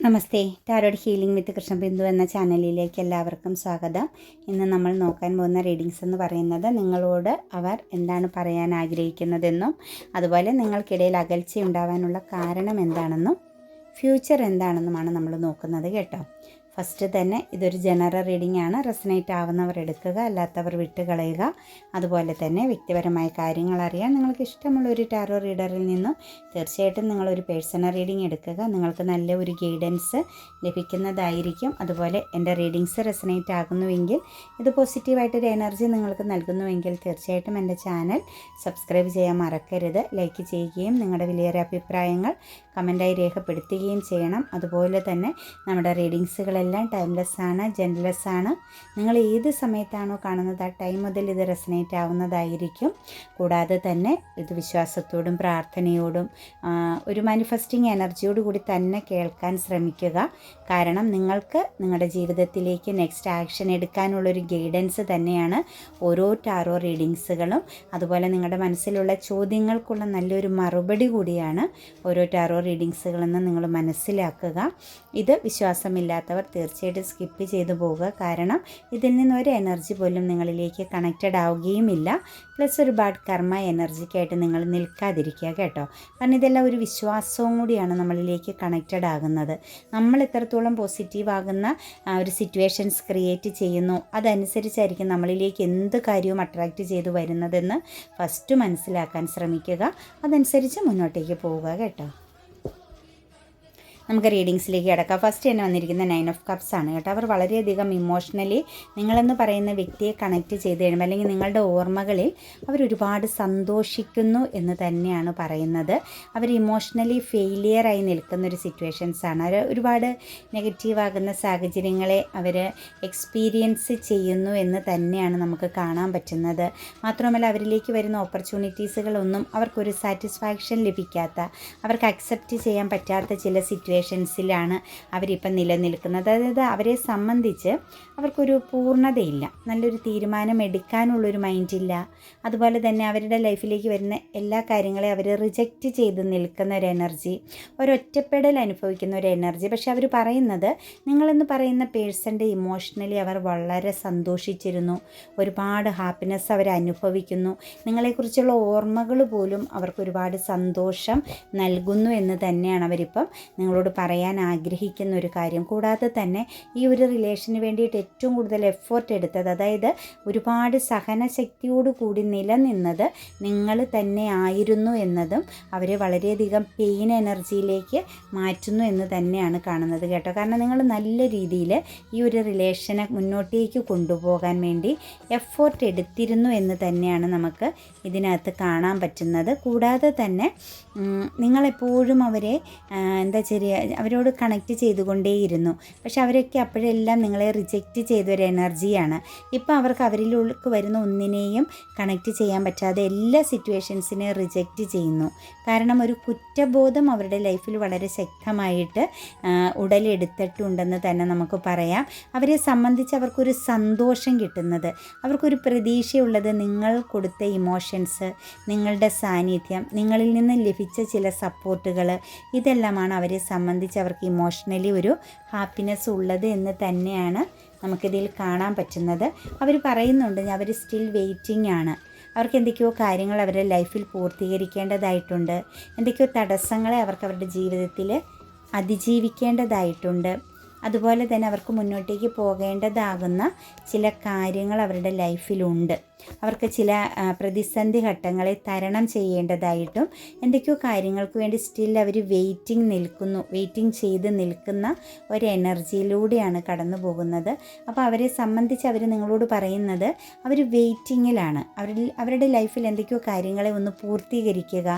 Namaste. Tarot healing with Krishnabindu എന്ന ചാനലിലേക്ക് എല്ലാവർക്കും സ്വാഗതം. ഇന്ന് നമ്മൾ നോക്കാൻ പോകുന്ന റീഡിങ്സ് എന്ന് പറയുന്നത് നിങ്ങളോട് അവർ എന്താണ് പറയാൻ ആഗ്രഹിക്കുന്നതെന്നും അതുപോലെ നിങ്ങൾക്കിടയിൽ അകൽച്ച ഉണ്ടാവാനുള്ള കാരണം എന്താണെന്നും ഫ്യൂച്ചർ എന്താണെന്നുമാണ് നമ്മൾ നോക്കുന്നത് കേട്ടോ. ഫസ്റ്റ് തന്നെ ഇതൊരു ജനറൽ റീഡിംഗ് ആണ്. റെസനേറ്റ് ആവുന്നവർ എടുക്കുക അല്ലാത്തവർ വിട്ടുകളയുക. അതുപോലെ തന്നെ വ്യക്തിപരമായ കാര്യങ്ങൾ അറിയാൻ നിങ്ങൾക്ക് ഇഷ്ടമുള്ള ഒരു ടാറോ റീഡറിൽ നിന്നും തീർച്ചയായിട്ടും നിങ്ങളൊരു പേഴ്സണൽ റീഡിംഗ് എടുക്കുക. നിങ്ങൾക്ക് നല്ല ഒരു ഗൈഡൻസ് ലഭിക്കുന്നതായിരിക്കും. അതുപോലെ എന്റെ റീഡിങ്സ് റെസനേറ്റ് ആകുന്നുവെങ്കിൽ ഇത് പോസിറ്റീവായിട്ടൊരു എനർജി നിങ്ങൾക്ക് നൽകുന്നുവെങ്കിൽ തീർച്ചയായിട്ടും എന്റെ ചാനൽ സബ്സ്ക്രൈബ് ചെയ്യാൻ മറക്കരുത്. ലൈക്ക് ചെയ്യുകയും നിങ്ങളുടെ വിലയേറിയ അഭിപ്രായങ്ങൾ കമന്റായി രേഖപ്പെടുത്തുകയും ചെയ്യണം. അതുപോലെ തന്നെ നമ്മുടെ റീഡിങ്സുകളെല്ലാം ടൈംലെസ് ആണ് ജെൻലെസ് ആണ് നിങ്ങൾ ഏത് സമയത്താണോ കാണുന്നത് ആ ടൈം മുതൽ ഇത് റെസനേറ്റ് ആവുന്നതായിരിക്കും. കൂടാതെ തന്നെ ഇത് വിശ്വാസത്തോടും പ്രാർത്ഥനയോടും ഒരു മാനിഫെസ്റ്റിംഗ് എനർജിയോട് കൂടി തന്നെ കേൾക്കാൻ ശ്രമിക്കുക. കാരണം നിങ്ങൾക്ക് നിങ്ങളുടെ ജീവിതത്തിലേക്ക് നെക്സ്റ്റ് ആക്ഷൻ എടുക്കാനുള്ളൊരു ഗൈഡൻസ് തന്നെയാണ് ഓരോ ടാറോ റീഡിങ്സുകളും. അതുപോലെ നിങ്ങളുടെ മനസ്സിലുള്ള ചോദ്യങ്ങൾക്കുള്ള നല്ലൊരു മറുപടി കൂടിയാണ് ഓരോ ടാറോ റീഡിങ്സുകളെന്ന് നിങ്ങൾ മനസ്സിലാക്കുക. ഇത് വിശ്വാസമില്ലാത്തവർ തീർച്ചയായിട്ടും സ്കിപ്പ് ചെയ്തു പോവുക. കാരണം ഇതിൽ നിന്ന് ഒരു എനർജി പോലും നിങ്ങളിലേക്ക് കണക്റ്റഡ് ആവുകയുമില്ല. പ്ലസ് ഒരുപാട് കർമ്മ എനർജിക്കായിട്ട് നിങ്ങൾ നിൽക്കാതിരിക്കുക കേട്ടോ. കാരണം ഇതെല്ലാം ഒരു വിശ്വാസവും കൂടിയാണ് നമ്മളിലേക്ക് കണക്റ്റഡ് ആകുന്നത്. നമ്മൾ എത്രത്തോളം പോസിറ്റീവ് ആകുന്ന ഒരു സിറ്റുവേഷൻസ് ക്രിയേറ്റ് ചെയ്യുന്നു അതനുസരിച്ചായിരിക്കും നമ്മളിലേക്ക് എന്ത് കാര്യവും അട്രാക്റ്റ് ചെയ്തു വരുന്നതെന്ന് ഫസ്റ്റ് മനസ്സിലാക്കാൻ ശ്രമിക്കുക. അതനുസരിച്ച് മുന്നോട്ടേക്ക് പോവുക കേട്ടോ. നമുക്ക് റീഡിങ്സിലേക്ക് കിടക്കാം. ഫസ്റ്റ് തന്നെ വന്നിരിക്കുന്ന നയൻ ഓഫ് കപ്സ് ആണ് കേട്ടോ. അവർ വളരെയധികം ഇമോഷണലി നിങ്ങളെന്ന് പറയുന്ന വ്യക്തിയെ കണക്ട് ചെയ്ത് കഴിയുമ്പോൾ അല്ലെങ്കിൽ നിങ്ങളുടെ ഓർമ്മകളിൽ അവർ ഒരുപാട് സന്തോഷിക്കുന്നു എന്ന് തന്നെയാണ് പറയുന്നത്. അവർ ഇമോഷണലി ഫെയിലിയറായി നിൽക്കുന്ന ഒരു സിറ്റുവേഷൻസ് ആണ്. അവർ ഒരുപാട് നെഗറ്റീവ് ആകുന്ന സാഹചര്യങ്ങളെ അവർ എക്സ്പീരിയൻസ് ചെയ്യുന്നു എന്ന് തന്നെയാണ് നമുക്ക് കാണാൻ പറ്റുന്നത്. മാത്രമല്ല അവരിലേക്ക് വരുന്ന ഓപ്പർച്യൂണിറ്റീസുകളൊന്നും അവർക്കൊരു സാറ്റിസ്ഫാക്ഷൻ ലഭിക്കാത്ത അവർക്ക് അക്സെപ്റ്റ് ചെയ്യാൻ പറ്റാത്ത ചില സിറ്റുവേഷൻസിലാണ് അവരിപ്പം നിലനിൽക്കുന്നത്. അതായത് അവരെ സംബന്ധിച്ച് അവർക്കൊരു പൂർണതയില്ല. നല്ലൊരു തീരുമാനം എടുക്കാനുള്ളൊരു മൈൻഡില്ല അതുപോലെ തന്നെ അവരുടെ ലൈഫിലേക്ക് വരുന്ന എല്ലാ കാര്യങ്ങളെയും അവർ റിജക്റ്റ് ചെയ്ത് നിൽക്കുന്ന ഒരു എനർജി ഒരൊറ്റപ്പെടൽ അനുഭവിക്കുന്ന ഒരു എനർജി പക്ഷെ അവർ പറയുന്നത് നിങ്ങളെന്ന് പറയുന്ന പേഴ്സന്റെ ഇമോഷണലി അവർ വളരെ സന്തോഷിച്ചിരുന്നു. ഒരുപാട് ഹാപ്പിനെസ് അവർ അനുഭവിക്കുന്നു. നിങ്ങളെക്കുറിച്ചുള്ള ഓർമ്മകൾ പോലും അവർക്ക് ഒരുപാട് സന്തോഷം നൽകുന്നു എന്ന് തന്നെയാണ് അവരിപ്പം നിങ്ങളോട് പറയാൻ ആഗ്രഹിക്കുന്ന ഒരു കാര്യം. കൂടാതെ തന്നെ ഈ ഒരു റിലേഷന് വേണ്ടിയിട്ട് ഏറ്റവും കൂടുതൽ എഫേർട്ട് എടുത്തത് അതായത് ഒരുപാട് സഹനശക്തിയോട് കൂടി നിലനിന്നത് നിങ്ങൾ തന്നെ ആയിരുന്നു എന്നതും അവരെ വളരെയധികം പെയിൻ എനർജിയിലേക്ക് മാറ്റുന്നു എന്ന് തന്നെയാണ് കാണുന്നത് കേട്ടോ. കാരണം നിങ്ങൾ നല്ല രീതിയിൽ ഈ ഒരു റിലേഷനെ മുന്നോട്ടേക്ക് കൊണ്ടുപോകാൻ വേണ്ടി എഫേർട്ട് എടുത്തിരുന്നു എന്ന് തന്നെയാണ് നമുക്ക് ഇതിനകത്ത് കാണാൻ പറ്റുന്നത്. കൂടാതെ തന്നെ നിങ്ങളെപ്പോഴും അവരെ എന്താ ചെറിയ അവരോട് കണക്റ്റ് ചെയ്തുകൊണ്ടേയിരുന്നു. പക്ഷെ അവരൊക്കെ അപ്പോഴെല്ലാം നിങ്ങളെ റിജക്റ്റ് ചെയ്തൊരു എനർജിയാണ് ഇപ്പോൾ അവർക്ക് അവരിലേക്ക് വരുന്ന ഒന്നിനെയും കണക്റ്റ് ചെയ്യാൻ പറ്റാതെ എല്ലാ സിറ്റുവേഷൻസിനെയും റിജക്റ്റ് ചെയ്യുന്നു. കാരണം ഒരു കുറ്റബോധം അവരുടെ ലൈഫിൽ വളരെ ശക്തമായിട്ട് ഉടലെടുത്തിട്ടുണ്ടെന്ന് തന്നെ നമുക്ക് പറയാം. അവരെ സംബന്ധിച്ച് അവർക്കൊരു സന്തോഷം കിട്ടുന്നത് അവർക്കൊരു പ്രതീക്ഷയുള്ളത് നിങ്ങൾ കൊടുത്ത ഇമോഷൻസ് നിങ്ങളുടെ സാന്നിധ്യം നിങ്ങളിൽ നിന്ന് ലഭിച്ച ചില സപ്പോർട്ടുകൾ ഇതെല്ലാമാണ് അവരെ സംബന്ധിച്ച് അവർക്ക് ഇമോഷണലി ഒരു ഹാപ്പിനെസ് ഉള്ളത് എന്ന് തന്നെയാണ് നമുക്കിതിൽ കാണാൻ പറ്റുന്നത്. അവർ പറയുന്നുണ്ട് അവർ സ്റ്റിൽ വെയിറ്റിംഗ് ആണ്. അവർക്ക് എന്തൊക്കെയോ കാര്യങ്ങൾ അവരുടെ ലൈഫിൽ പൂർത്തീകരിക്കേണ്ടതായിട്ടുണ്ട്. എന്തൊക്കെയോ തടസ്സങ്ങളെ അവർക്ക് അവരുടെ ജീവിതത്തിൽ അതിജീവിക്കേണ്ടതായിട്ടുണ്ട്. അതുപോലെ തന്നെ അവർക്ക് മുന്നോട്ടേക്ക് പോകേണ്ടതാകുന്ന ചില കാര്യങ്ങൾ അവരുടെ ലൈഫിലുണ്ട് അവർക്ക് ചില പ്രതിസന്ധി ഘട്ടങ്ങളെ തരണം ചെയ്യേണ്ടതായിട്ടും എന്തൊക്കെയോ കാര്യങ്ങൾക്ക് വേണ്ടി സ്റ്റിൽ അവർ വെയിറ്റിംഗ് നിൽക്കുന്നു വെയിറ്റിംഗ് ചെയ്ത് നിൽക്കുന്ന ഒരു എനർജിയിലൂടെയാണ് കടന്നു പോകുന്നത്. അപ്പോൾ അവരെ സംബന്ധിച്ച് അവർ നിങ്ങളോട് പറയുന്നത് അവർ വെയിറ്റിങ്ങിലാണ് അവരിൽ അവരുടെ ലൈഫിൽ എന്തൊക്കെയോ കാര്യങ്ങളെ ഒന്ന് പൂർത്തീകരിക്കുക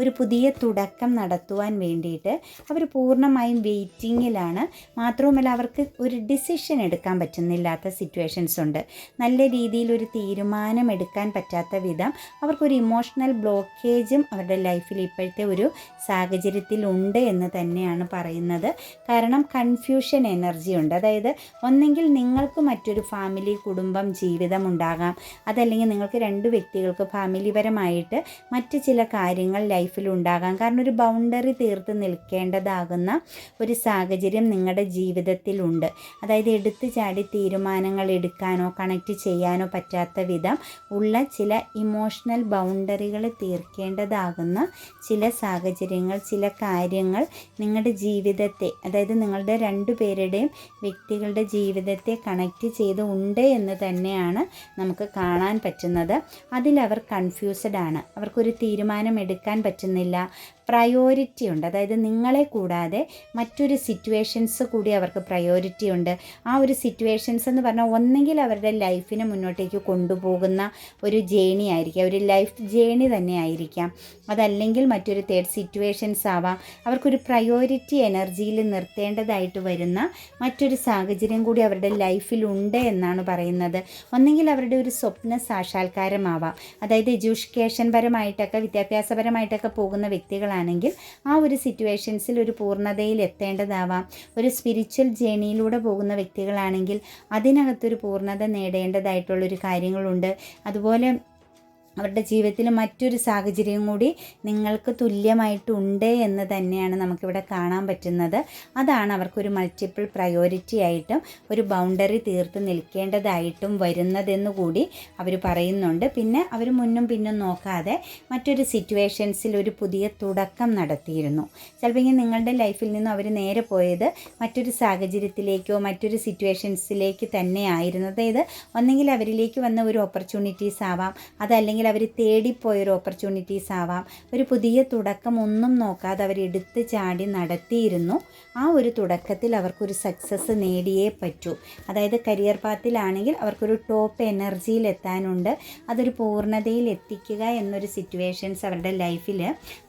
ഒരു പുതിയ തുടക്കം നടത്തുവാൻ വേണ്ടിയിട്ട് അവർ പൂർണമായും വെയിറ്റിങ്ങിലാണ് മാത്രവുമല്ല അവർക്ക് ഒരു ഡിസിഷൻ എടുക്കാൻ പറ്റുന്നില്ലാത്ത സിറ്റുവേഷൻസ് ഉണ്ട്. നല്ല രീതിയിൽ ഒരു തീരുമാനം എടുക്കാൻ പറ്റാത്ത വിധം അവർക്കൊരു ഇമോഷണൽ ബ്ലോക്കേജും അവരുടെ ലൈഫിൽ ഇപ്പോഴത്തെ ഒരു സാഹചര്യത്തിലുണ്ട് എന്ന് തന്നെയാണ് പറയുന്നത്. കാരണം കൺഫ്യൂഷൻ എനർജി ഉണ്ട്. അതായത് ഒന്നെങ്കിൽ നിങ്ങൾക്ക് മറ്റൊരു ഫാമിലി കുടുംബം ജീവിതം ഉണ്ടാകാം. അതല്ലെങ്കിൽ നിങ്ങൾക്ക് രണ്ട് വ്യക്തികൾക്ക് ഫാമിലിപരമായിട്ട് മറ്റ് ചില കാര്യങ്ങൾ ലൈഫിൽ ഉണ്ടാകാം. കാരണം ഒരു ബൗണ്ടറി തീർത്ത് നിൽക്കേണ്ടതാകുന്ന ഒരു സാഹചര്യം നിങ്ങളുടെ ജീവിതത്തിലുണ്ട് അതായത് എടുത്തു ചാടി തീരുമാനങ്ങൾ എടുക്കാനോ കണക്റ്റ് ചെയ്യാനോ പറ്റാത്ത വിധം ഉള്ള ചില ഇമോഷണൽ ബൗണ്ടറികൾ തീർക്കേണ്ടതാകുന്ന ചില സാഹചര്യങ്ങൾ ചില കാര്യങ്ങൾ നിങ്ങളുടെ ജീവിതത്തെ അതായത് നിങ്ങളുടെ രണ്ടു പേരുടെയും വ്യക്തികളുടെ ജീവിതത്തെ കണക്റ്റ് ചെയ്ത് ഉണ്ട് എന്ന് തന്നെയാണ് നമുക്ക് കാണാൻ പറ്റുന്നത്. അതിലവർ കൺഫ്യൂസ്ഡ് ആണ്. അവർക്കൊരു തീരുമാനം എടുക്കാൻ പറ്റുന്നില്ല. പ്രയോറിറ്റി ഉണ്ട്. അതായത് നിങ്ങളെ കൂടാതെ മറ്റൊരു സിറ്റുവേഷൻസ് കൂടി അവർക്ക് പ്രയോറിറ്റി ഉണ്ട്. ആ ഒരു സിറ്റുവേഷൻസ് എന്ന് പറഞ്ഞാൽ ഒന്നെങ്കിൽ അവരുടെ ലൈഫിനെ മുന്നോട്ടേക്ക് കൊണ്ടുപോകുന്ന ഒരു ജേണി ആയിരിക്കാം. ഒരു ലൈഫ് ജേണി തന്നെ ആയിരിക്കാം. അതല്ലെങ്കിൽ മറ്റൊരു തേർഡ് സിറ്റുവേഷൻസ് ആവാം. അവർക്കൊരു പ്രയോറിറ്റി എനർജിയിൽ നിർത്തേണ്ടതായിട്ട് വരുന്ന മറ്റൊരു സാഹചര്യം കൂടി അവരുടെ ലൈഫിലുണ്ട് എന്നാണ് പറയുന്നത്. ഒന്നെങ്കിൽ അവരുടെ ഒരു സ്വപ്ന സാക്ഷാത്കാരമാവാം. അതായത് എഡ്യൂക്കേഷൻ പരമായിട്ടൊക്കെ വിദ്യാഭ്യാസപരമായിട്ടൊക്കെ പോകുന്ന വ്യക്തികളാണെങ്കിൽ ആ ഒരു സിറ്റുവേഷൻസിൽ ഒരു പൂർണതയിൽ എത്തേണ്ടതാവാം. ഒരു സ്പിരിച്വൽ ജേണിയിലൂടെ പോകുന്ന വ്യക്തികളാണെങ്കിൽ അതിനകത്തൊരു പൂർണത നേടേണ്ടതായിട്ടുള്ളൊരു കാര്യങ്ങളുണ്ട്. അതുപോലെ അവരുടെ ജീവിതത്തിൽ മറ്റൊരു സാഹചര്യം കൂടി നിങ്ങൾക്ക് തുല്യമായിട്ടുണ്ട് എന്ന് തന്നെയാണ് നമുക്കിവിടെ കാണാൻ പറ്റുന്നത്. അതാണ് അവർക്കൊരു മൾട്ടിപ്പിൾ പ്രയോറിറ്റി ആയിട്ടും ഒരു ബൗണ്ടറി തീർത്ത് നിൽക്കേണ്ടതായിട്ടും വരുന്നതെന്ന് കൂടി അവർ പറയുന്നുണ്ട്. പിന്നെ അവർ മുന്നും പിന്നും നോക്കാതെ മറ്റൊരു സിറ്റുവേഷൻസിൽ ഒരു പുതിയ തുടക്കം നടത്തിയിരുന്നു. ചിലപ്പോൾ ഇങ്ങനെ നിങ്ങളുടെ ലൈഫിൽ നിന്നും അവർ നേരെ പോയത് മറ്റൊരു സാഹചര്യത്തിലേക്കോ മറ്റൊരു സിറ്റുവേഷൻസിലേക്ക് തന്നെ ആയിരുന്നു. അതായത് ഒന്നെങ്കിൽ അവരിലേക്ക് വന്ന ഒരു ഓപ്പർച്യൂണിറ്റീസ് ആവാം. അതല്ലെങ്കിൽ അവർ തേടിപ്പോയൊരു ഓപ്പർച്യൂണിറ്റീസ് ആവാം. ഒരു പുതിയ തുടക്കം ഒന്നും നോക്കാതെ അവർ എടുത്ത് ചാടി നടത്തിയിരുന്നു. ആ ഒരു തുടക്കത്തിൽ അവർക്കൊരു സക്സസ് നേടിയേ പറ്റൂ. അതായത് കരിയർ പാത്തിലാണെങ്കിൽ അവർക്കൊരു ടോപ്പ് എനർജിയിൽ എത്താനുണ്ട്. അതൊരു പൂർണതയിൽ എത്തിക്കുക എന്നൊരു സിറ്റുവേഷൻസ് അവരുടെ ലൈഫിൽ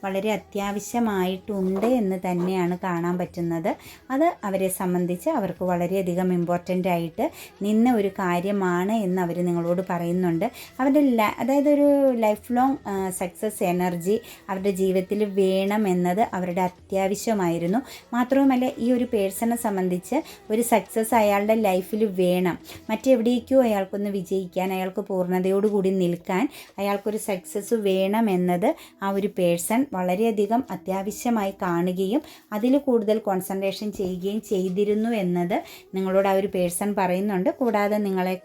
വളരെ അത്യാവശ്യമായിട്ടുണ്ട് എന്ന് തന്നെയാണ് കാണാൻ പറ്റുന്നത്. അത് അവരെ സംബന്ധിച്ച് അവർക്ക് വളരെയധികം ഇമ്പോർട്ടന്റ് ആയിട്ട് നിന്ന ഒരു കാര്യമാണ് എന്ന് അവർ നിങ്ങളോട് പറയുന്നുണ്ട്. അവരുടെ അതായത് ഒരു ലൈഫ് ലോങ് സക്സസ് എനർജി അവരുടെ ജീവിതത്തിൽ വേണമെന്നത് അവരുടെ അത്യാവശ്യമായിരുന്നു. മാത്രവുമല്ല ഈ ഒരു പേഴ്സണെ സംബന്ധിച്ച് ഒരു സക്സസ് അയാളുടെ ലൈഫിൽ വേണം. മറ്റെവിടേക്കോ അയാൾക്കൊന്ന് വിജയിക്കാൻ അയാൾക്ക് പൂർണതയോടുകൂടി നിൽക്കാൻ അയാൾക്കൊരു സക്സസ് വേണമെന്നത് ആ ഒരു പേഴ്സൺ വളരെയധികം അത്യാവശ്യമായി കാണുകയും അതിൽ കൂടുതൽ കോൺസെൻട്രേഷൻ ചെയ്യുകയും ചെയ്തിരുന്നു എന്നത് നിങ്ങളോട് ആ ഒരു പേഴ്സൺ പറയുന്നുണ്ട്. കൂടാതെ നിങ്ങളെ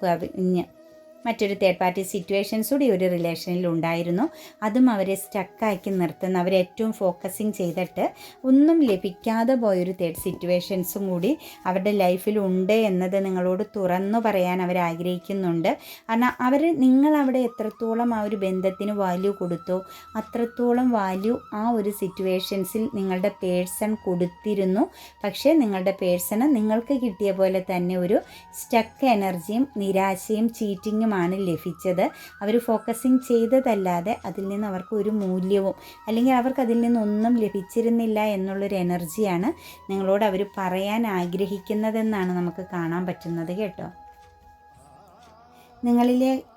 മറ്റൊരു തേർഡ് പാർട്ടി സിറ്റുവേഷൻസ് കൂടി ഒരു റിലേഷനിൽ ഉണ്ടായിരുന്നു. അതും അവരെ സ്റ്റക്കാക്കി നിർത്തുന്ന. അവരെ ഏറ്റവും ഫോക്കസിങ് ചെയ്തിട്ട് ഒന്നും ലഭിക്കാതെ പോയൊരു തേർഡ് സിറ്റുവേഷൻസും കൂടി അവരുടെ ലൈഫിൽ ഉണ്ട് എന്നത് നിങ്ങളോട് തുറന്നു പറയാൻ അവർ ആഗ്രഹിക്കുന്നുണ്ട്. കാരണം അവർ നിങ്ങളവിടെ എത്രത്തോളം ആ ഒരു ബന്ധത്തിന് വാല്യൂ കൊടുത്തു അത്രത്തോളം വാല്യൂ ആ ഒരു സിറ്റുവേഷൻസിൽ നിങ്ങളുടെ പേഴ്സൺ കൊടുത്തിരുന്നു. പക്ഷേ നിങ്ങളുടെ പേഴ്സണ് നിങ്ങൾക്ക് കിട്ടിയ പോലെ തന്നെ ഒരു സ്റ്റക്ക് എനർജിയും നിരാശയും ചീറ്റിങ്ങും മൂല്യമാണ് ലഭിച്ചത്. അവർ ഫോക്കസിങ് ചെയ്തതല്ലാതെ അതിൽ നിന്ന് അവർക്ക് ഒരു മൂല്യവും അല്ലെങ്കിൽ അവർക്ക് അതിൽ നിന്നൊന്നും ലഭിച്ചിരുന്നില്ല എന്നുള്ളൊരു എനർജിയാണ് നിങ്ങളോട് അവർ പറയാൻ ആഗ്രഹിക്കുന്നതെന്നാണ് നമുക്ക് കാണാൻ പറ്റുന്നത് കേട്ടോ.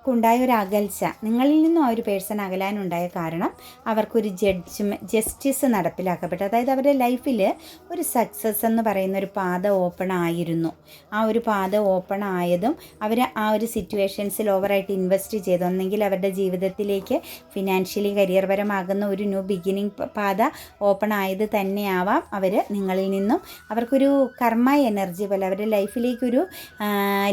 നിങ്ങളിലേക്കുണ്ടായ ഒരു അകൽച്ച. നിങ്ങളിൽ നിന്നും ആ ഒരു പേഴ്സൺ അകലാനുണ്ടായ കാരണം അവർക്കൊരു ജഡ്ജ്മെ ജസ്റ്റിസ് നടപ്പിലാക്കപ്പെട്ടു. അതായത് അവരുടെ ലൈഫിൽ ഒരു സക്സസ് എന്ന് പറയുന്ന ഒരു പാത ഓപ്പൺ ആയിരുന്നു. ആ ഒരു പാത ഓപ്പൺ ആയതും അവർ ആ ഒരു സിറ്റുവേഷൻസിൽ ഓവറായിട്ട് ഇൻവെസ്റ്റ് ചെയ്തു. ഒന്നെങ്കിൽ അവരുടെ ജീവിതത്തിലേക്ക് ഫിനാൻഷ്യലി കരിയർപരമാകുന്ന ഒരു ന്യൂ ബിഗിനിങ് പാത ഓപ്പൺ ആയത് തന്നെയാവാം അവർ നിങ്ങളിൽ നിന്നും. അവർക്കൊരു കർമ്മ എനർജി പോലെ അവരുടെ ലൈഫിലേക്കൊരു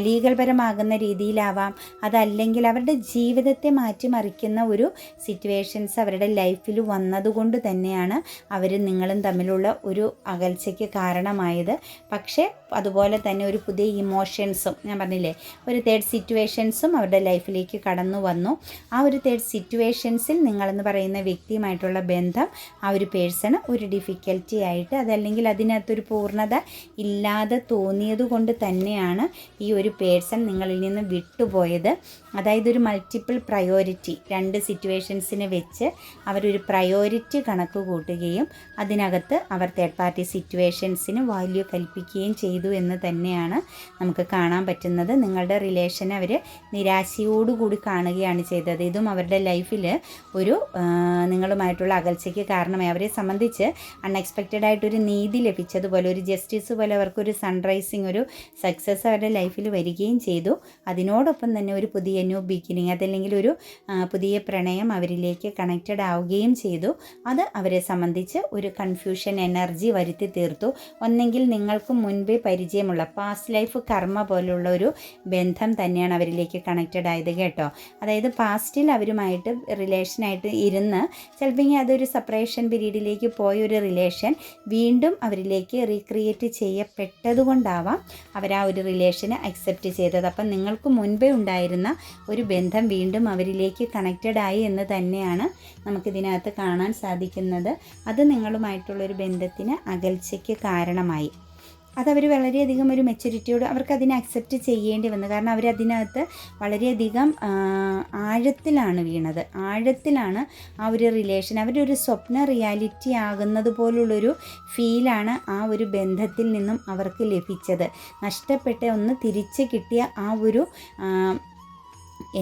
ലീഗൽ പരമാകുന്ന രീതിയിലാവാം. അതല്ലെങ്കിൽ അവരുടെ ജീവിതത്തെ മാറ്റിമറിക്കുന്ന ഒരു സിറ്റുവേഷൻസ് അവരുടെ ലൈഫിൽ വന്നതുകൊണ്ട് തന്നെയാണ് അവർ നിങ്ങളും തമ്മിലുള്ള ഒരു അകൽച്ചയ്ക്ക് കാരണമായത്. പക്ഷേ അതുപോലെ തന്നെ ഒരു പുതിയ ഇമോഷൻസും ഞാൻ പറഞ്ഞില്ലേ ഒരു തേർഡ് സിറ്റുവേഷൻസും അവരുടെ ലൈഫിലേക്ക് കടന്നു വന്നു. ആ ഒരു തേർഡ് സിറ്റുവേഷൻസിൽ നിങ്ങളെന്ന് പറയുന്ന വ്യക്തിയുമായിട്ടുള്ള ബന്ധം ആ ഒരു പേഴ്സണ് ഒരു ഡിഫിക്കൽറ്റി ആയിട്ട് അതല്ലെങ്കിൽ അതിനകത്തൊരു പൂർണത ഇല്ലാതെ തോന്നിയത് കൊണ്ട് തന്നെയാണ് ഈ ഒരു പേഴ്സൺ നിങ്ങളിൽ നിന്ന് വിട്ടുപോയത്. പോയത് അതായത് ഒരു മൾട്ടിപ്പിൾ പ്രയോറിറ്റി രണ്ട് സിറ്റുവേഷൻസിനെ വെച്ച് അവരൊരു പ്രയോറിറ്റി കണക്ക് കൂട്ടുകയും അതിനകത്ത് അവർ തേർഡ് പാർട്ടി സിറ്റുവേഷൻസിന് വാല്യൂ കൽപ്പിക്കുകയും ചെയ്തു എന്ന് തന്നെയാണ് നമുക്ക് കാണാൻ പറ്റുന്നത്. നിങ്ങളുടെ റിലേഷൻ അവർ നിരാശയോടുകൂടി കാണുകയാണ് ചെയ്തത്. ഇതും അവരുടെ ലൈഫിൽ ഒരു നിങ്ങളുമായിട്ടുള്ള അകൽച്ചയ്ക്ക് കാരണമായി. അവരെ സംബന്ധിച്ച് അൺഎക്സ്പെക്റ്റഡ് ആയിട്ടൊരു നീതി ലഭിച്ചതുപോലെ ഒരു ജസ്റ്റിസ് പോലെ അവർക്കൊരു സൺറൈസിങ് ഒരു സക്സസ് അവരുടെ ലൈഫിൽ വരികയും ചെയ്തു. അതിനോടൊപ്പം തന്നെ ഒരു പുതിയ ന്യൂ ബിഗിനിങ് അതല്ലെങ്കിൽ ഒരു പുതിയ പ്രണയം അവരിലേക്ക് കണക്റ്റഡ് ആവുകയും ചെയ്തു. അത് അവരെ സംബന്ധിച്ച് ഒരു കൺഫ്യൂഷൻ എനർജി വരുത്തി തീർത്തു. ഒന്നെങ്കിൽ നിങ്ങൾക്ക് മുൻപേ പരിചയമുള്ള പാസ്റ്റ് ലൈഫ് കർമ്മ പോലുള്ള ഒരു ബന്ധം തന്നെയാണ് അവരിലേക്ക് കണക്റ്റഡ് ആയത് കേട്ടോ. അതായത് പാസ്റ്റിൽ അവരുമായിട്ട് റിലേഷനായിട്ട് ഇരുന്ന് ചിലപ്പോൾ അതൊരു സെപ്പറേഷൻ പീരീഡിലേക്ക് പോയ ഒരു റിലേഷൻ വീണ്ടും അവരിലേക്ക് റീക്രിയേറ്റ് ചെയ്യപ്പെട്ടതുകൊണ്ടാവാം അവർ ആ ഒരു റിലേഷനെ അക്സെപ്റ്റ് ചെയ്തത്. അപ്പം നിങ്ങൾക്ക് മുൻപേ ഉണ്ടായിരുന്ന ഒരു ബന്ധം വീണ്ടും അവരിലേക്ക് കണക്റ്റഡ് ആയി എന്ന് തന്നെയാണ് നമുക്കിതിനകത്ത് കാണാൻ സാധിക്കുന്നത്. അത് നിങ്ങളുമായിട്ടുള്ളൊരു ബന്ധത്തിന് അകൽച്ചയ്ക്ക് കാരണമായി. അതവർ വളരെയധികം ഒരു മെച്യൂരിറ്റിയോട് അവർക്ക് അതിനെ അക്സെപ്റ്റ് ചെയ്യേണ്ടി വന്നു. കാരണം അവരതിനകത്ത് വളരെയധികം ആഴത്തിലാണ് വീണത്. ആഴത്തിലാണ് ആ ഒരു റിലേഷൻ ഒരു സ്വപ്ന റിയാലിറ്റി ആകുന്നത് പോലുള്ളൊരു ഫീലാണ് ആ ഒരു ബന്ധത്തിൽ നിന്നും അവർക്ക് ലഭിച്ചത്. നഷ്ടപ്പെട്ട ഒന്ന് തിരിച്ച് കിട്ടിയ ആ ഒരു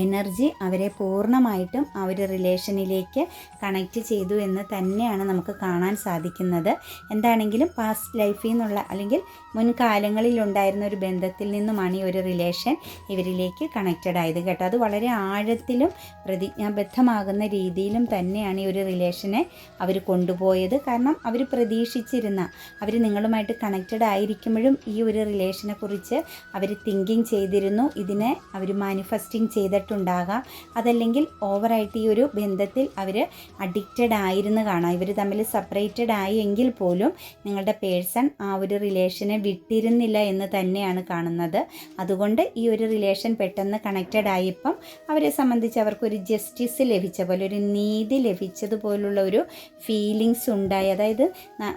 എനർജി അവരെ പൂർണമായിട്ടും ആ ഒരു റിലേഷനിലേക്ക് കണക്റ്റ് ചെയ്തു എന്ന് തന്നെയാണ് നമുക്ക് കാണാൻ സാധിക്കുന്നത്. എന്താണെങ്കിലും പാസ്റ്റ് ലൈഫിൽ നിന്നുള്ള അല്ലെങ്കിൽ മുൻകാലങ്ങളിൽ ഉണ്ടായിരുന്ന ഒരു ബന്ധത്തിൽ നിന്നുമാണ് ഈ ഒരു റിലേഷൻ ഇവരിലേക്ക് കണക്റ്റഡ് ആയത് കേട്ടോ. അത് വളരെ ആഴത്തിലും പ്രതിജ്ഞാബദ്ധമാകുന്ന രീതിയിലും തന്നെയാണ് ഈ ഒരു റിലേഷനെ അവർ കൊണ്ടുപോയത്. കാരണം അവർ പ്രതീക്ഷിച്ചിരുന്ന അവർ നിങ്ങളുമായിട്ട് കണക്റ്റഡ് ആയിരിക്കുമ്പോഴും ഈ ഒരു റിലേഷനെക്കുറിച്ച് അവർ തിങ്കിങ് ചെയ്തിരുന്നു. ഇതിനെ അവർ മാനിഫെസ്റ്റിംഗ് ചെയ്തിട്ടുണ്ടാകാം. അതല്ലെങ്കിൽ ഓവറായിട്ട് ഈ ഒരു ബന്ധത്തിൽ അവർ അഡിക്റ്റഡ് ആയിരുന്നു കാണാം. ഇവർ തമ്മിൽ സെപ്പറേറ്റഡ് ആയി എങ്കിൽ പോലും നിങ്ങളുടെ പേഴ്സൺ ആ ഒരു റിലേഷനെ വിട്ടിരുന്നില്ല എന്ന് തന്നെയാണ് കാണുന്നത്. അതുകൊണ്ട് ഈ ഒരു റിലേഷൻ പെട്ടെന്ന് കണക്റ്റഡ് ആയപ്പം അവരെ സംബന്ധിച്ച് അവർക്കൊരു ജസ്റ്റിസ് ലഭിച്ച പോലെ ഒരു നീതി ലഭിച്ചതുപോലുള്ള ഒരു ഫീലിങ്സ് ഉണ്ടായി. അതായത്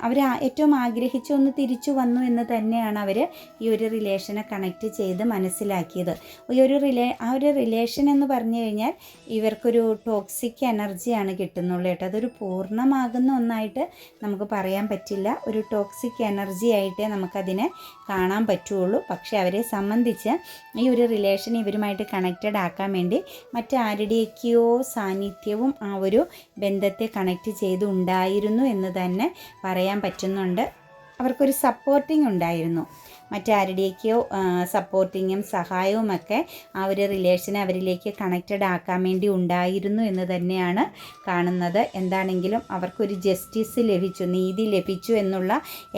അവർ ഏറ്റവും ആഗ്രഹിച്ച് ഒന്ന് തിരിച്ചു വന്നു എന്ന് തന്നെയാണ് അവർ ഈ ഒരു റിലേഷനെ കണക്റ്റ് ചെയ്ത് മനസ്സിലാക്കിയത്. ഈ ഒരു റിലേ ആ ഒരു റിലേഷൻ എന്ന് പറഞ്ഞു കഴിഞ്ഞാൽ ഇവർക്കൊരു ടോക്സിക് എനർജിയാണ് കിട്ടുന്നുള്ളൂ കേട്ടോ. അതൊരു പൂർണമാകുന്ന ഒന്നായിട്ട് നമുക്ക് പറയാൻ പറ്റില്ല. ഒരു ടോക്സിക് എനർജി ആയിട്ടേ നമുക്കതിനെ കാണാൻ പറ്റുള്ളൂ. പക്ഷേ അവരെ സംബന്ധിച്ച് ഈ ഒരു റിലേഷൻ ഇവരുമായിട്ട് കണക്റ്റഡ് ആക്കാൻ വേണ്ടി മറ്റാരുടെയൊക്കെയോ സാന്നിധ്യവും ആ ഒരു ബന്ധത്തെ കണക്റ്റ് ചെയ്ത് ഉണ്ടായിരുന്നു എന്ന് തന്നെ പറയാൻ പറ്റുന്നുണ്ട്. അവർക്കൊരു സപ്പോർട്ടിങ് ഉണ്ടായിരുന്നു. മറ്റാരുടെയൊക്കെയോ സപ്പോർട്ടിങ്ങും സഹായവും ഒക്കെ ആ ഒരു റിലേഷനെ അവരിലേക്ക് കണക്റ്റഡ് ആക്കാൻ വേണ്ടി ഉണ്ടായിരുന്നു എന്ന് തന്നെയാണ് കാണുന്നത്. എന്താണെങ്കിലും അവർക്കൊരു ജസ്റ്റിസ് ലഭിച്ചു നീതി ലഭിച്ചു എന്നുള്ള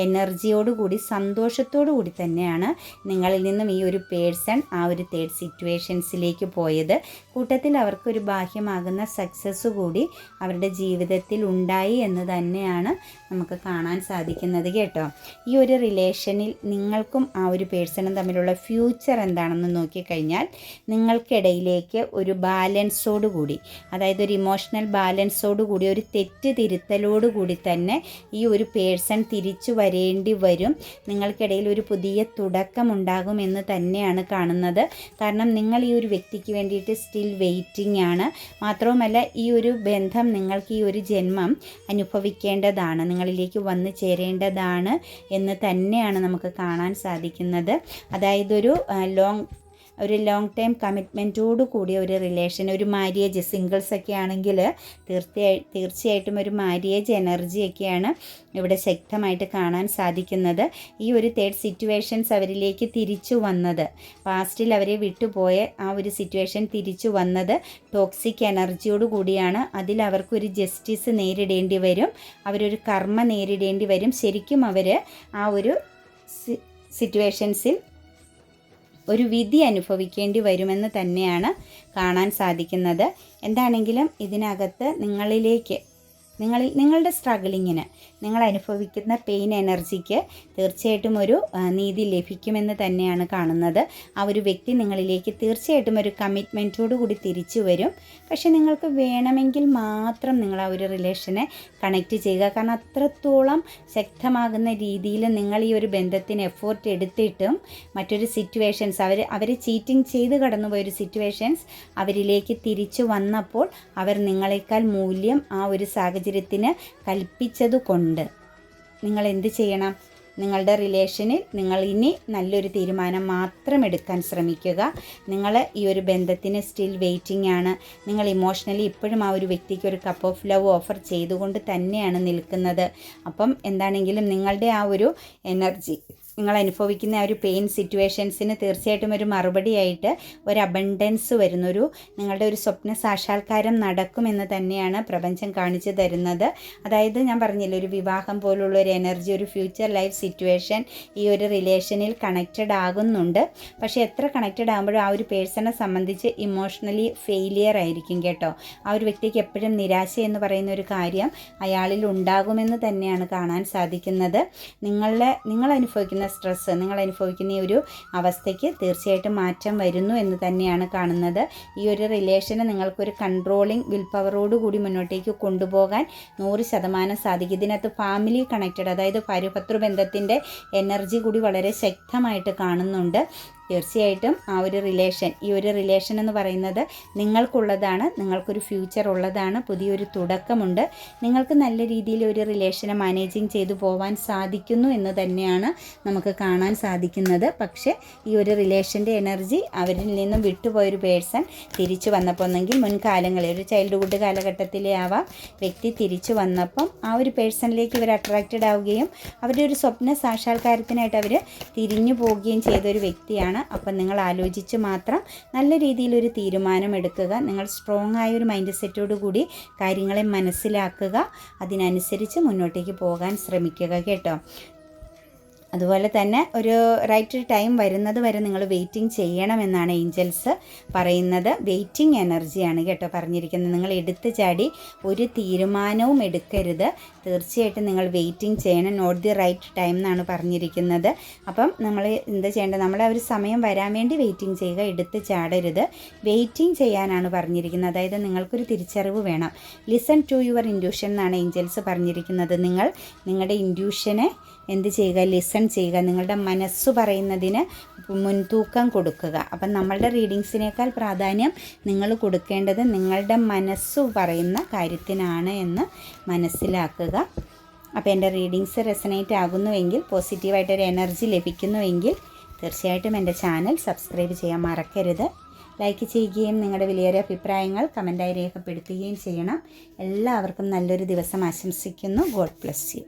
എനർജിയോടുകൂടി സന്തോഷത്തോടു കൂടി തന്നെയാണ് നിങ്ങളിൽ നിന്നും ഈ ഒരു പേഴ്സൺ ആ ഒരു തേർഡ് സിറ്റുവേഷൻസിലേക്ക് പോയത്. കൂട്ടത്തിൽ അവർക്കൊരു ബാഹ്യമാകുന്ന സക്സസ് കൂടി അവരുടെ ജീവിതത്തിൽ ഉണ്ടായി എന്ന് തന്നെയാണ് നമുക്ക് കാണാൻ സാധിക്കുന്നത് കേട്ടോ. ഈ ഒരു റിലേഷനിൽ നിങ്ങൾക്കും ആ ഒരു പേഴ്സണും തമ്മിലുള്ള ഫ്യൂച്ചർ എന്താണെന്ന് നോക്കിക്കഴിഞ്ഞാൽ നിങ്ങൾക്കിടയിലേക്ക് ഒരു ബാലൻസോട് കൂടി അതായത് ഒരു ഇമോഷണൽ ബാലൻസോട് കൂടി ഒരു തെറ്റ് തിരുത്തലോട് കൂടി തന്നെ ഈ ഒരു പേഴ്സൺ തിരിച്ചു വരേണ്ടി വരും. നിങ്ങൾക്കിടയിൽ ഒരു പുതിയ തുടക്കം ഉണ്ടാകുമെന്ന് തന്നെയാണ് കാണുന്നത്. കാരണം നിങ്ങൾ ഈ ഒരു വ്യക്തിക്ക് വേണ്ടിയിട്ട് സ്റ്റിൽ വെയിറ്റിംഗ് ആണ്. മാത്രവുമല്ല ഈ ഒരു ബന്ധം നിങ്ങൾക്ക് ഈ ഒരു ജന്മം അനുഭവിക്കേണ്ടതാണ് നിങ്ങളിലേക്ക് വന്നു ചേരേണ്ടതാണ് എന്ന് തന്നെയാണ് നമുക്ക് കാണാൻ സാധിക്കുന്നത്. അതായത് ഒരു ലോങ് ഒരു ലോങ് ടൈം കമ്മിറ്റ്മെന്റോട് കൂടിയ ഒരു റിലേഷൻ ഒരു മാര്യേജ് സിംഗിൾസ് ഒക്കെ ആണെങ്കിൽ തീർച്ചയായി തീർച്ചയായിട്ടും ഒരു മാരിയേജ് എനർജിയൊക്കെയാണ് ഇവിടെ ശക്തമായിട്ട് കാണാൻ സാധിക്കുന്നത്. ഈ ഒരു തേർഡ് സിറ്റുവേഷൻസ് അവരിലേക്ക് തിരിച്ചു വന്നത്. പാസ്റ്റിൽ അവരെ വിട്ടുപോയ ആ ഒരു സിറ്റുവേഷൻ തിരിച്ചു വന്നത് ടോക്സിക് എനർജിയോട് കൂടിയാണ്. അതിൽ അവർക്കൊരു ജസ്റ്റിസ് നേരിടേണ്ടി വരും. അവരൊരു കർമ്മ നേരിടേണ്ടി വരും. ശരിക്കും അവർ ആ ഒരു സിറ്റുവേഷൻസിൽ ഒരു വിധി അനുഭവിക്കേണ്ടി വരുമെന്ന് തന്നെയാണ് കാണാൻ സാധിക്കുന്നത്. എന്താണെങ്കിലും ഇതിനകത്ത് നിങ്ങളിലേക്ക് നിങ്ങളിൽ നിങ്ങളുടെ സ്ട്രഗിളിങ്ങിന് നിങ്ങൾ അനുഭവിക്കുന്ന പെയിൻ എനർജിക്ക് തീർച്ചയായിട്ടും ഒരു നീതി ലഭിക്കുമെന്ന് തന്നെയാണ് കാണുന്നത്. ആ ഒരു വ്യക്തി നിങ്ങളിലേക്ക് തീർച്ചയായിട്ടും ഒരു കമ്മിറ്റ്മെന്റോടു കൂടി തിരിച്ചു വരും. പക്ഷെ നിങ്ങൾക്ക് വേണമെങ്കിൽ മാത്രം നിങ്ങൾ ആ ഒരു റിലേഷനെ കണക്റ്റ് ചെയ്യുക. കാരണം അത്രത്തോളം ശക്തമാകുന്ന രീതിയിൽ നിങ്ങൾ ഈ ഒരു ബന്ധത്തിന് എഫോർട്ട് എടുത്തിട്ടും മറ്റൊരു സിറ്റുവേഷൻസ് അവർ അവർ ചീറ്റിംഗ് ചെയ്ത് കടന്നുപോയ ഒരു സിറ്റുവേഷൻസ് അവരിലേക്ക് തിരിച്ചു വന്നപ്പോൾ അവർ നിങ്ങളെക്കാൾ മൂല്യം ആ ഒരു സാഹചര്യത്തിന് കൽപ്പിച്ചതുകൊണ്ട്. നിങ്ങൾ എന്ത് ചെയ്യണം? നിങ്ങളുടെ റിലേഷനിൽ നിങ്ങൾ ഇനി നല്ലൊരു തീരുമാനം മാത്രം എടുക്കാൻ ശ്രമിക്കുക. നിങ്ങൾ ഈ ഒരു ബന്ധത്തിന് സ്റ്റിൽ വെയിറ്റിംഗ് ആണ്. നിങ്ങൾ ഇമോഷണലി ഇപ്പോഴും ആ ഒരു വ്യക്തിക്ക് ഒരു കപ്പ് ഓഫ് ലവ് ഓഫർ ചെയ്തുകൊണ്ട് തന്നെയാണ് നിൽക്കുന്നത്. അപ്പം എന്താണെങ്കിലും നിങ്ങളുടെ ആ ഒരു എനർജി നിങ്ങൾ അനുഭവിക്കുന്ന ആ ഒരു പെയിൻ സിറ്റുവേഷൻസിന് തീർച്ചയായിട്ടും ഒരു മറുപടിയായിട്ട് ഒരു അബണ്ടൻസ് വരുന്നൊരു നിങ്ങളുടെ ഒരു സ്വപ്ന സാക്ഷാത്കാരം നടക്കുമെന്ന് തന്നെയാണ് പ്രപഞ്ചം കാണിച്ചു തരുന്നത്. അതായത് ഞാൻ പറഞ്ഞില്ല ഒരു വിവാഹം പോലുള്ള ഒരു എനർജി ഒരു ഫ്യൂച്ചർ ലൈഫ് സിറ്റുവേഷൻ ഈ ഒരു റിലേഷനിൽ കണക്റ്റഡ് ആകുന്നുണ്ട്. പക്ഷേ എത്ര കണക്റ്റഡ് ആകുമ്പോഴും ആ ഒരു പേഴ്സണെ സംബന്ധിച്ച് ഇമോഷണലി ഫെയിലിയർ ആയിരിക്കും കേട്ടോ. ആ ഒരു വ്യക്തിക്ക് എപ്പോഴും നിരാശ എന്ന് പറയുന്ന ഒരു കാര്യം അയാളിൽ ഉണ്ടാകുമെന്ന് തന്നെയാണ് കാണാൻ സാധിക്കുന്നത്. നിങ്ങളുടെ നിങ്ങൾ അനുഭവിക്കുന്ന സ്ട്രെസ്സ് നിങ്ങൾ അനുഭവിക്കുന്ന ഈ ഒരു അവസ്ഥയ്ക്ക് തീർച്ചയായിട്ടും മാറ്റം വരുന്നു എന്ന് തന്നെയാണ് കാണുന്നത്. ഈ ഒരു റിലേഷനെ നിങ്ങൾക്കൊരു കൺട്രോളിങ് വിൽ പവറോട് കൂടി മുന്നോട്ടേക്ക് കൊണ്ടുപോകാൻ നൂറ് ശതമാനം സാധിക്കും. ഇതിനകത്ത് ഫാമിലി കണക്റ്റഡ് അതായത് ഭാര്യഭർത്തൃ എനർജി കൂടി വളരെ ശക്തമായിട്ട് കാണുന്നുണ്ട്. തീർച്ചയായിട്ടും ആ ഒരു റിലേഷൻ ഈ ഒരു റിലേഷൻ എന്ന് പറയുന്നത് നിങ്ങൾക്കുള്ളതാണ് നിങ്ങൾക്കൊരു ഫ്യൂച്ചർ ഉള്ളതാണ് പുതിയൊരു തുടക്കമുണ്ട്. നിങ്ങൾക്ക് നല്ല രീതിയിൽ ഒരു റിലേഷനെ മാനേജിങ് ചെയ്തു പോവാൻ സാധിക്കുന്നു എന്ന് തന്നെയാണ് നമുക്ക് കാണാൻ സാധിക്കുന്നത്. പക്ഷേ ഈ ഒരു റിലേഷന്റെ എനർജി അവരിൽ നിന്നും വിട്ടുപോയൊരു പേഴ്സൺ തിരിച്ചു വന്നപ്പോൾ മുൻകാലങ്ങളിൽ ഒരു ചൈൽഡ്ഹുഡ് കാലഘട്ടത്തിലെ ആവാം വ്യക്തി തിരിച്ചു വന്നപ്പം ആ ഒരു പേഴ്സണിലേക്ക് ഇവർ അട്രാക്റ്റഡ് ആവുകയും അവരുടെ ഒരു സ്വപ്ന സാക്ഷാത്കാരത്തിനായിട്ട് അവർ തിരിഞ്ഞു പോവുകയും ചെയ്ത ഒരു വ്യക്തിയാണ് അപ്പം നിങ്ങൾ ആലോചിച്ച് മാത്രം നല്ല രീതിയിലൊരു തീരുമാനം എടുക്കുക നിങ്ങൾ സ്ട്രോങ് ആയ ഒരു മൈൻഡ് സെറ്റോടു കൂടി കാര്യങ്ങളെ മനസ്സിലാക്കുക. അതിനനുസരിച്ച് മുന്നോട്ടേക്ക് പോകാൻ ശ്രമിക്കുക കേട്ടോ. അതുപോലെ തന്നെ ഒരു റൈറ്റ് ടൈം വരുന്നത് വരെ നിങ്ങൾ വെയിറ്റിംഗ് ചെയ്യണമെന്നാണ് ഏഞ്ചൽസ് പറയുന്നത്. വെയിറ്റിംഗ് എനർജിയാണ് കേട്ടോ പറഞ്ഞിരിക്കുന്നത്. നിങ്ങൾ എടുത്തു ചാടി ഒരു തീരുമാനവും എടുക്കരുത്. തീർച്ചയായിട്ടും നിങ്ങൾ വെയിറ്റിംഗ് ചെയ്യണം. നോട്ട് ദി റൈറ്റ് ടൈം എന്നാണ് പറഞ്ഞിരിക്കുന്നത്. അപ്പം നമ്മൾ എന്താ ചെയ്യേണ്ടത്? നമ്മളെ ഒരു സമയം വരാൻ വേണ്ടി വെയിറ്റിംഗ് ചെയ്യുക. എടുത്ത് ചാടരുത്. വെയിറ്റിംഗ് ചെയ്യാനാണ് പറഞ്ഞിരിക്കുന്നത്. അതായത് നിങ്ങൾക്കൊരു തിരിച്ചറിവ് വേണം. ലിസൺ ടു യുവർ ഇൻഡ്യൂഷൻ എന്നാണ് ഏഞ്ചൽസ് പറഞ്ഞിരിക്കുന്നത്. നിങ്ങൾ നിങ്ങളുടെ ഇൻഡ്യൂഷനെ എന്ത് ചെയ്യുക? ലിസൺ ചെയ്യുക. നിങ്ങളുടെ മനസ്സ് പറയുന്നതിന് മുൻതൂക്കം കൊടുക്കുക. അപ്പം നമ്മളുടെ റീഡിങ്സിനേക്കാൾ പ്രാധാന്യം നിങ്ങൾ കൊടുക്കേണ്ടത് നിങ്ങളുടെ മനസ്സ് പറയുന്ന കാര്യത്തിനാണ് എന്ന് മനസ്സിലാക്കുക. അപ്പോൾ എന്റെ റീഡിങ്സ് റെസനേറ്റ് ആകുന്നുവെങ്കിൽ പോസിറ്റീവായിട്ടൊരു എനർജി ലഭിക്കുന്നുവെങ്കിൽ തീർച്ചയായിട്ടും എന്റെ ചാനൽ സബ്സ്ക്രൈബ് ചെയ്യാൻ മറക്കരുത്. ലൈക്ക് ചെയ്യുകയും നിങ്ങളുടെ വിലയേറിയ അഭിപ്രായങ്ങൾ കമന്റായി രേഖപ്പെടുത്തുകയും ചെയ്യണം. എല്ലാവർക്കും നല്ലൊരു ദിവസം ആശംസിക്കുന്നു. God bless you.